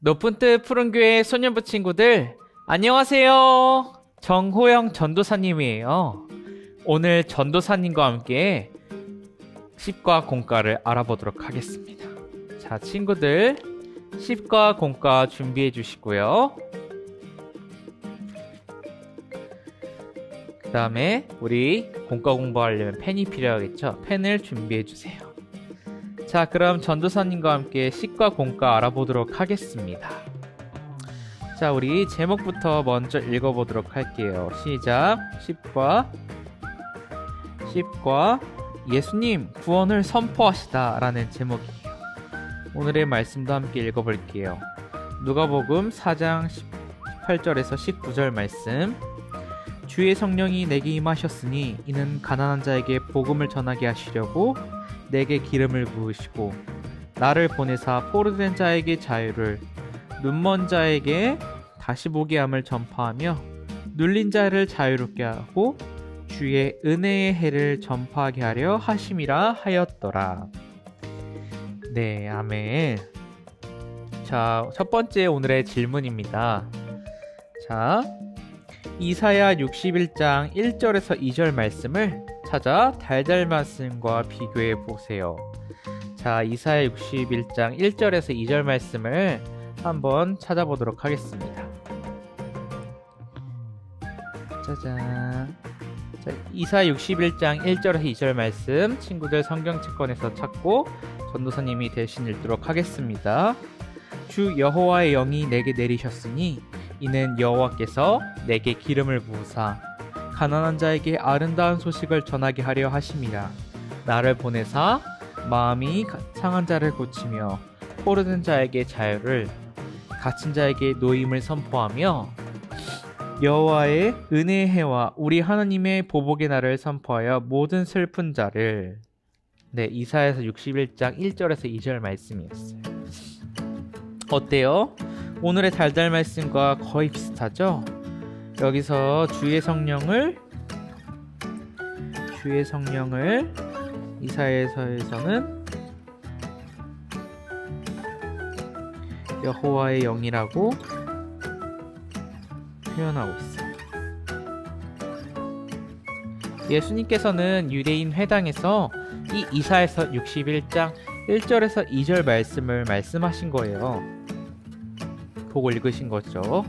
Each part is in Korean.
높은 뜻 푸른 교회 소년부 친구들 안녕하세요. 정호영 전도사님이에요. 오늘 전도사님과 함께 십과 공과를 알아보도록 하겠습니다. 자, 친구들 십과 공과 준비해 주시고요. 그 다음에 우리 공과 공부하려면 펜이 필요하겠죠? 펜을 준비해 주세요. 자, 그럼 전도사님과 함께 시과 공과 알아보도록 하겠습니다. 자, 우리 제목부터 먼저 읽어보도록 할게요. 시작. 10과 10과 예수님 구원을 선포하시다 라는 제목이에요. 오늘의 말씀도 함께 읽어볼게요. 누가복음 4장 18절에서 19절 말씀 주의 성령이 내게 임하셨으니 이는 가난한 자에게 복음을 전하게 하시려고 내게 기름을 부으시고 나를 보내사 포로된 자에게 자유를 눈먼 자에게 다시 보게 함을 전파하며 눌린 자를 자유롭게 하고 주의 은혜의 해를 전파하게 하려 하심이라 하였더라. 네, 아멘. 자, 첫 번째 오늘의 질문입니다. 자, 이사야 61장 1절에서 2절 말씀을 찾아 달달 말씀과 비교해 보세요. 자, 이사야 61장 1절에서 2절 말씀을 한번 찾아보도록 하겠습니다. 짜잔. 자, 이사야 61장 1절에서 2절 말씀 친구들 성경 책권에서 찾고 전도사님이 대신 읽도록 하겠습니다. 주 여호와의 영이 내게 내리셨으니 이는 여호와께서 내게 기름을 부으사 가난한 자에게 아름다운 소식을 전하게 하려 하심이라 나를 보내사 마음이 상한 자를 고치며 포르든 자에게 자유를 갇힌 자에게 노임을 선포하며 여호와의 은혜의 해와 우리 하나님의 보복의 날을 선포하여 모든 슬픈 자를 네 이사에서 61장 1절에서 2절 말씀이었어요. 어때요? 오늘의 달달 말씀과 거의 비슷하죠? 여기서 주의 성령을 주의 성령을 이사에서에서는 여호와의 영이라고 표현하고 있어요. 예수님께서는 유대인 회당에서 이 이사에서 61장 1절에서 2절 말씀을 말씀하신 거예요. 보고 읽으신 거죠.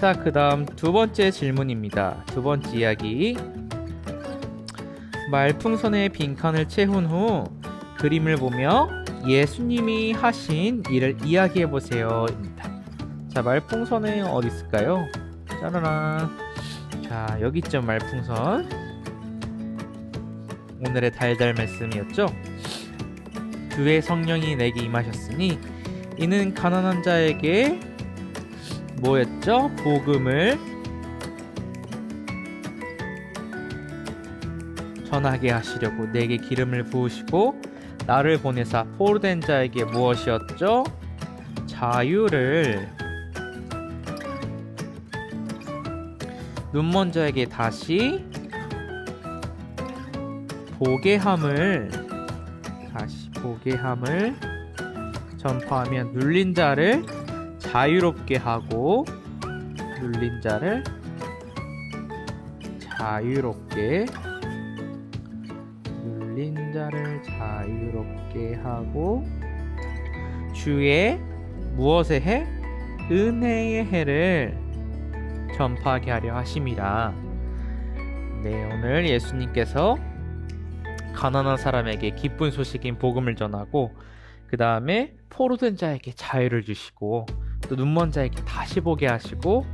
자, 그 다음 두 번째 질문입니다. 두 번째 이야기. 말풍선에 빈칸을 채운 후 그림을 보며 예수님이 하신 일을 이야기해 보세요. 자, 말풍선에 어디 있을까요? 짜라란. 자, 여기 있죠, 말풍선. 오늘의 달달 말씀이었죠? 주의 성령이 내게 임하셨으니 이는 가난한 자에게 뭐였죠? 복음을 전하게 하시려고 내게 기름을 부으시고 나를 보내사 포로된 자에게 무엇이었죠? 자유를 눈먼 자에게 다시 보게 함을 다시 보게 함을 전파하며 눌린 자를 자유롭게 하고 눌린 자를 자유롭게 눌린 자를 자유롭게 하고 주의 무엇의 해? 은혜의 해를 전파하게 하려 하심이라. 네, 오늘 예수님께서 가난한 사람에게 기쁜 소식인 복음을 전하고 그 다음에 포로된 자에게 자유를 주시고 또 눈먼 자에게 다시 보게 하시고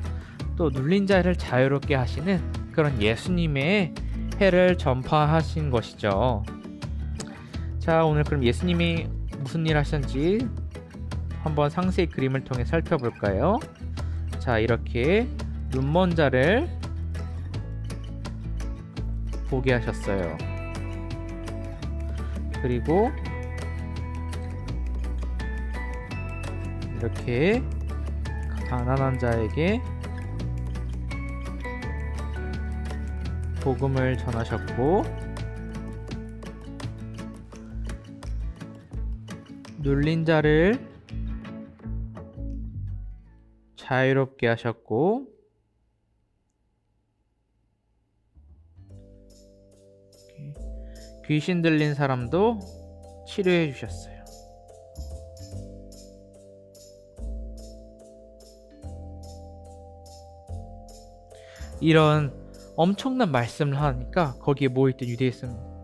또 눌린 자를 자유롭게 하시는 그런 예수님의 해를 전파하신 것이죠. 자, 오늘 그럼 예수님이 무슨 일 하셨는지 한번 상세히 그림을 통해 살펴볼까요? 자, 이렇게 눈먼 자를 보게 하셨어요. 그리고 이렇게 가난한 자에게 복음을 전하셨고 눌린 자를 자유롭게 하셨고 귀신 들린 사람도 치료해 주셨어요. 이런 엄청난 말씀을 하니까 거기에 모여있던 유대인,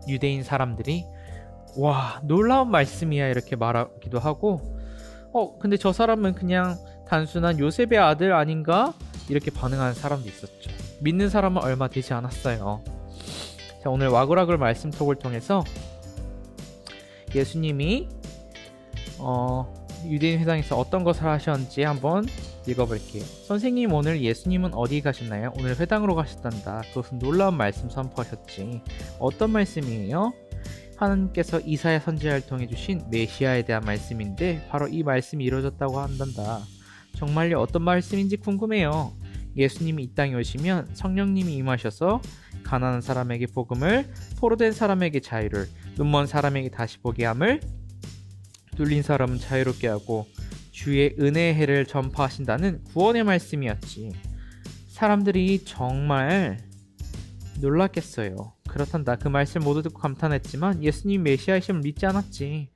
유대인 사람들이 와 놀라운 말씀이야 이렇게 말하기도 하고 어 근데 저 사람은 그냥 단순한 요셉의 아들 아닌가? 이렇게 반응하는 사람도 있었죠. 믿는 사람은 얼마 되지 않았어요. 자 오늘 와그라글 말씀 톡을 통해서 예수님이 어 유대인 회당에서 어떤 것을 하셨는지 한번 읽어볼게요. 선생님 오늘 예수님은 어디 가셨나요? 오늘 회당으로 가셨단다. 그것은 놀라운 말씀 선포하셨지. 어떤 말씀이에요? 하나님께서 이사야 선지자를 통해 주신 메시아에 대한 말씀인데 바로 이 말씀이 이루어졌다고 한단다. 정말요 어떤 말씀인지 궁금해요. 예수님이 이 땅에 오시면 성령님이 임하셔서 가난한 사람에게 복음을 포로된 사람에게 자유를 눈먼 사람에게 다시 보게 함을 뚫린 사람은 자유롭게 하고 주의 은혜의 해를 전파하신다는 구원의 말씀이었지. 사람들이 정말 놀랐겠어요. 그렇단다. 그 말씀 모두 듣고 감탄했지만 예수님 메시아이심을 믿지 않았지.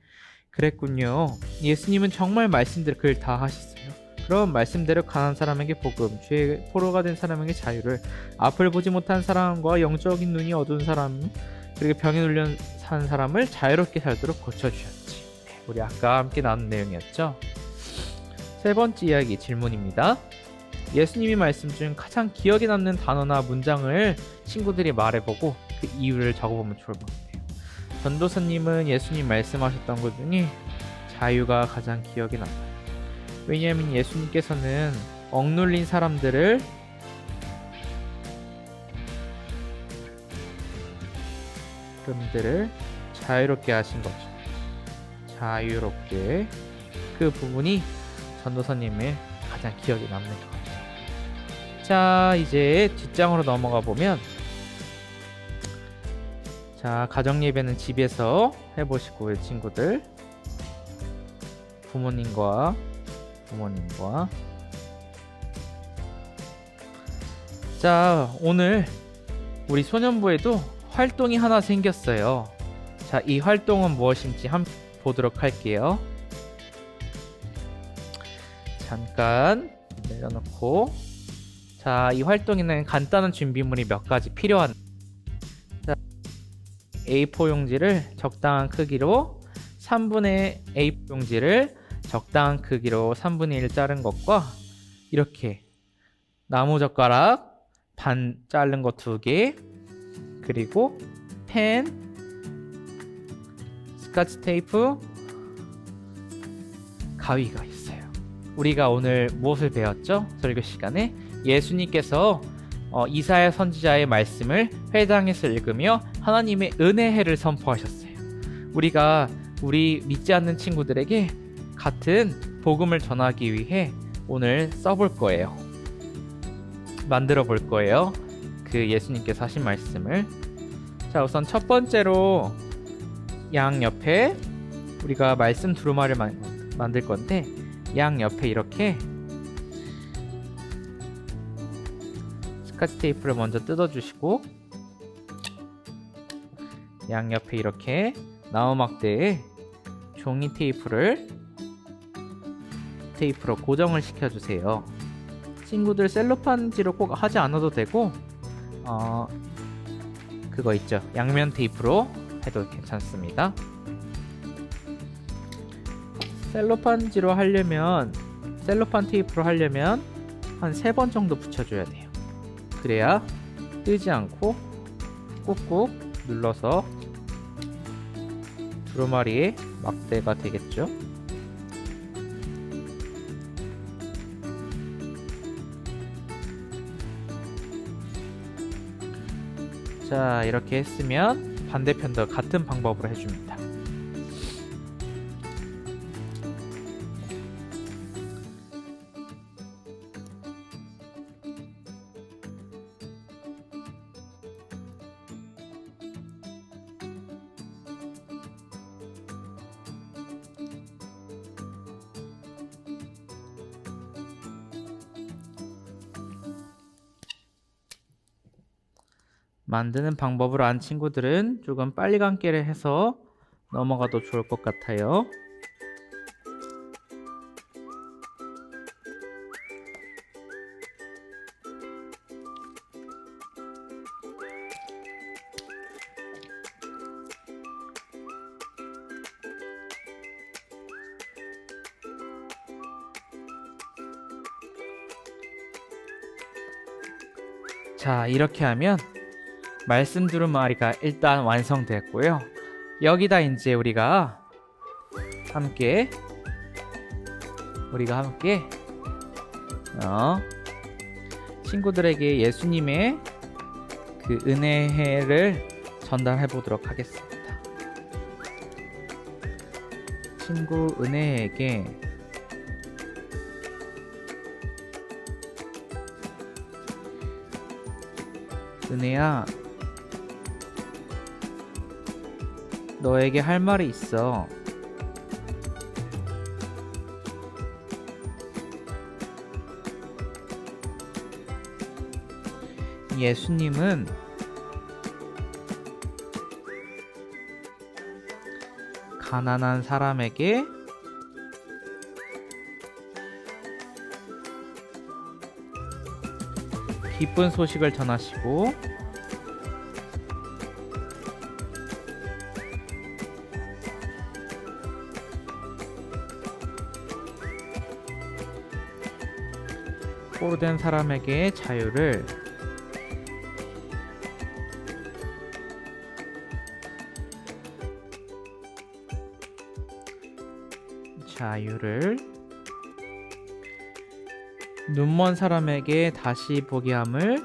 그랬군요. 예수님은 정말 말씀대로 그를 다 하셨어요. 그럼 말씀대로 가난 사람에게 복음, 죄의 포로가 된 사람에게 자유를, 앞을 보지 못한 사람과 영적인 눈이 어두운 사람, 그리고 병에 눌려 산 사람을 자유롭게 살도록 고쳐주셨지. 네, 우리 아까 함께 나눈 내용이었죠. 세 번째 이야기 질문입니다. 예수님이 말씀 중 가장 기억에 남는 단어나 문장을 친구들이 말해보고 그 이유를 적어보면 좋을 것 같아요. 전도사님은 예수님 말씀하셨던 것 중에 자유가 가장 기억에 남아요. 왜냐하면 예수님께서는 억눌린 사람들을 그들을 자유롭게 하신 거죠. 자유롭게 그 부분이 전도사님의 가장 기억에 남는 것 같아요. 자, 이제 뒷장으로 넘어가 보면 자, 가정 예배는 집에서 해보시고요, 친구들. 부모님과 부모님과 자, 오늘 우리 소년부에도 활동이 하나 생겼어요. 자, 이 활동은 무엇인지 한번 보도록 할게요. 잠깐 내려놓고 자, 이 활동에는 간단한 준비물이 몇 가지 필요한 자, A4 용지를 적당한 크기로 3분의 A4 용지를 적당한 크기로 3분의 1 자른 것과 이렇게 나무 젓가락 반 자른 거 두 개 그리고 펜 스카치 테이프 가위가 있어요. 우리가 오늘 무엇을 배웠죠? 설교 시간에 예수님께서 어, 이사야 선지자의 말씀을 회당에서 읽으며 하나님의 은혜해를 선포하셨어요. 우리가 우리 믿지 않는 친구들에게 같은 복음을 전하기 위해 오늘 써볼 거예요. 만들어 볼 거예요. 그 예수님께서 하신 말씀을. 자, 우선 첫 번째로 양 옆에 우리가 말씀 두루마를 만, 만들 건데 양 옆에 이렇게 스카치 테이프를 먼저 뜯어주시고 양 옆에 이렇게 나무 막대에 종이 테이프를 테이프로 고정을 시켜주세요. 친구들 셀로판지로 꼭 하지 않아도 되고 어 그거 있죠 양면 테이프로 해도 괜찮습니다. 셀로판지로 하려면 셀로판 테이프로 하려면 한세번 정도 붙여줘야 돼요. 그래야 뜨지 않고 꾹꾹 눌러서 두루마리에 막대가 되겠죠. 자 이렇게 했으면 반대편도 같은 방법으로 해줍니다. 만드는 방법을 안 친구들은 조금 빨리 감기를 해서 넘어가도 좋을 것 같아요. 자, 이렇게 하면 말씀 두루마리가 일단 완성됐고요. 여기다 이제 우리가 함께 우리가 함께 어, 친구들에게 예수님의 그 은혜를 전달해 보도록 하겠습니다. 친구 은혜에게 은혜야, 너에게 할 말이 있어. 예수님은 가난한 사람에게 기쁜 소식을 전하시고 포로된 사람에게 자유를. 자유를 눈먼 사람에게 다시 보게 함을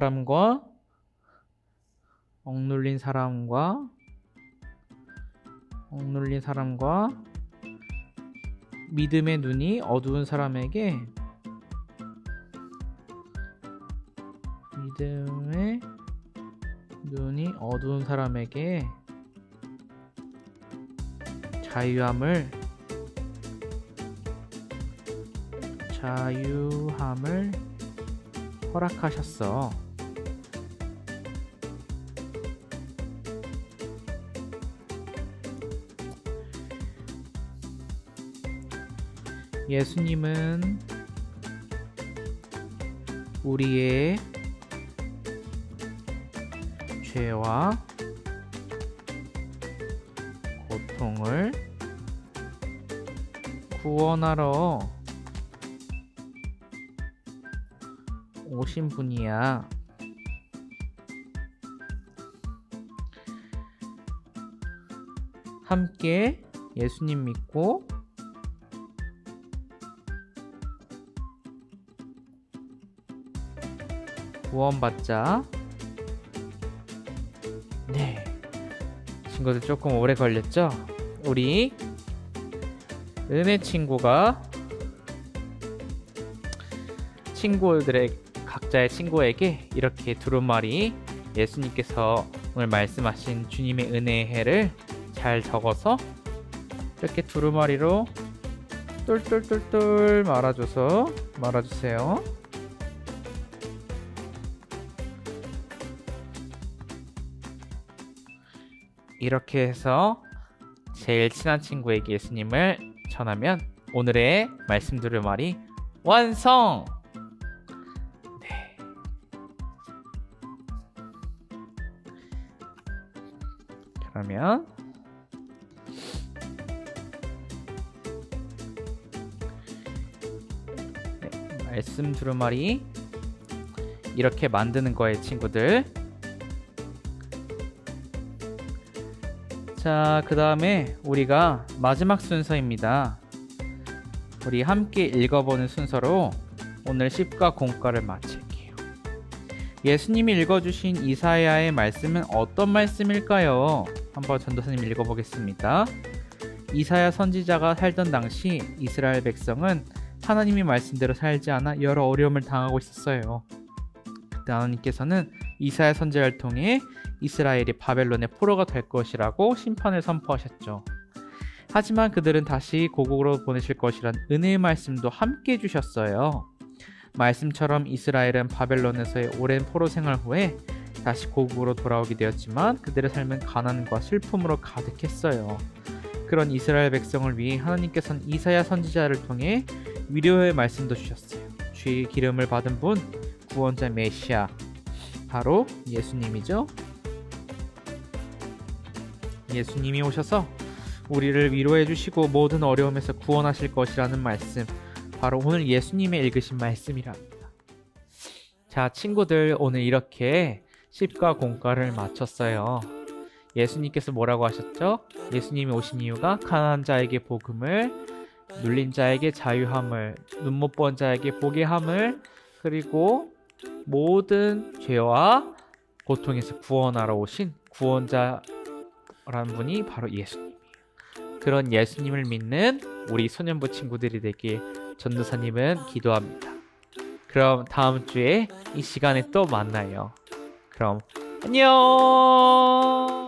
사람과 억눌린 사람과 억눌린 사람과 믿음의 눈이 어두운 사람에게 믿음의 눈이 어두운 사람에게 자유함을 자유함을 허락하셨어. 예수님은 우리의 죄와 고통을 구원하러 오신 분이야. 함께 예수님 믿고 구원받자. 네. 친구들 조금 오래 걸렸죠? 우리 은혜 친구가 친구들의 각자의 친구에게 이렇게 두루마리 예수님께서 오늘 말씀하신 주님의 은혜의 해를 잘 적어서 이렇게 두루마리로 똘똘똘똘 말아줘서 말아주세요. 이렇게 해서 제일 친한 친구에게 예수님을 전하면 오늘의 말씀 들을 말이 완성! 네. 그러면 네, 말씀 두루마리 이렇게 만드는 거예요, 친구들. 자, 그 다음에 우리가 마지막 순서입니다. 우리 함께 읽어보는 순서로 오늘 10과 공과를 마칠게요. 예수님이 읽어주신 이사야의 말씀은 어떤 말씀일까요? 한번 전도사님 읽어보겠습니다. 이사야 선지자가 살던 당시 이스라엘 백성은 하나님의 말씀대로 살지 않아 여러 어려움을 당하고 있었어요. 하나님께서는 이사야 선지자를 통해 이스라엘이 바벨론의 포로가 될 것이라고 심판을 선포하셨죠. 하지만 그들은 다시 고국으로 보내실 것이란 은혜의 말씀도 함께 해주셨어요. 말씀처럼 이스라엘은 바벨론에서의 오랜 포로 생활 후에 다시 고국으로 돌아오게 되었지만 그들의 삶은 가난과 슬픔으로 가득했어요. 그런 이스라엘 백성을 위해 하나님께서는 이사야 선지자를 통해 위로의 말씀도 주셨어요. 주의 기름을 받은 분 구원자 메시아 바로 예수님이죠. 예수님이 오셔서 우리를 위로해 주시고 모든 어려움에서 구원하실 것이라는 말씀 바로 오늘 예수님의 읽으신 말씀이랍니다. 자, 친구들 오늘 이렇게 10과 공과를 마쳤어요. 예수님께서 뭐라고 하셨죠? 예수님이 오신 이유가 가난한 자에게 복음을 눌린 자에게 자유함을 눈 못 본 자에게 보게 함을 그리고 모든 죄와 고통에서 구원하러 오신 구원자라는 분이 바로 예수님이에요. 그런 예수님을 믿는 우리 소년부 친구들이 되길 전도사님은 기도합니다. 그럼 다음 주에 이 시간에 또 만나요. 그럼 안녕.